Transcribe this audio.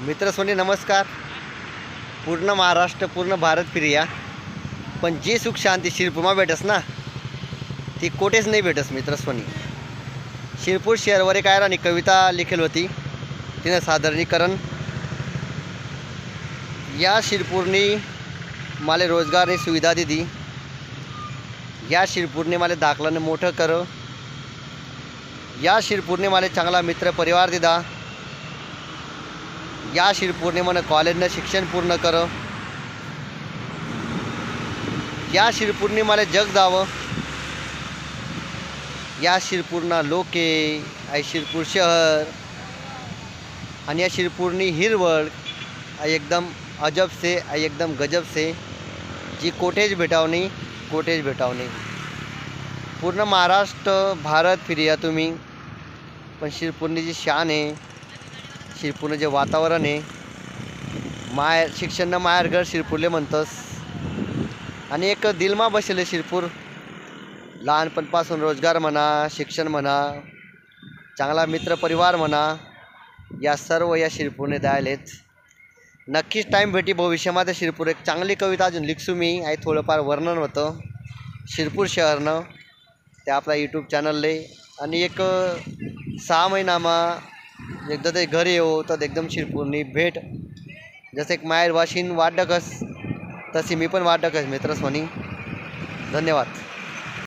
मित्रसोनी नमस्कार. पूर्ण महाराष्ट्र पूर्ण भारत फिरिया. पण जी सुख शांती शिरपूरमा भेटस ना ती कोठेच नाही भेटस मित्रस्वनी शिरपूर शहरवर एक आहे आणि कविता लिखेल होती. तिनं सादरीकरण. या शिरपूरनी मला रोजगारनी सुविधा दिली. या शिरपूरने मला दाखलानं मोठं कर. या शिरपूरने मला चांगला मित्र परिवार दिला. या शिरपूरने मला कॉलेजनं शिक्षण पूर्ण कर. या शिरपूरने मला जग दावं या शिरपूरना लोके आई शिरपूर शहर आणि या शिरपूरनी हिरवळ आई एकदम अजब से आई एकदम गजब से जी कोठेच भेटावणी कोठेच भेटावणी पूर्ण महाराष्ट्र भारत फिरिया तुम्ही. पण शिरपूरनी जी शान आहे शिरपूरनं जे वातावरण आहे माया शिक्षणनं माहेरघर शिरपूरले म्हणतंस. आणि एक दिलमा बसेल शिरपूर. लहानपणपासून रोजगार म्हणा शिक्षण म्हणा चांगला मित्रपरिवार म्हणा या सर्व या शिरपूरने द्यायलेत. नक्कीच टाईम भेटी. भविष्यामध्ये शिरपूर एक चांगली कविता अजून लिखसू मी. आहे थोडंफार वर्णन होतं. शिरपूर शहरनं. ते आपला यूट्यूब चॅनलले आणि एक सहा महिनामा एकदा ते घरी येऊ तर एकदम शिरपूरनी भेट. जसं एक माहेर वाशीन वाटकस तशी मी पण वाटकस मित्रस्वनी धन्यवाद.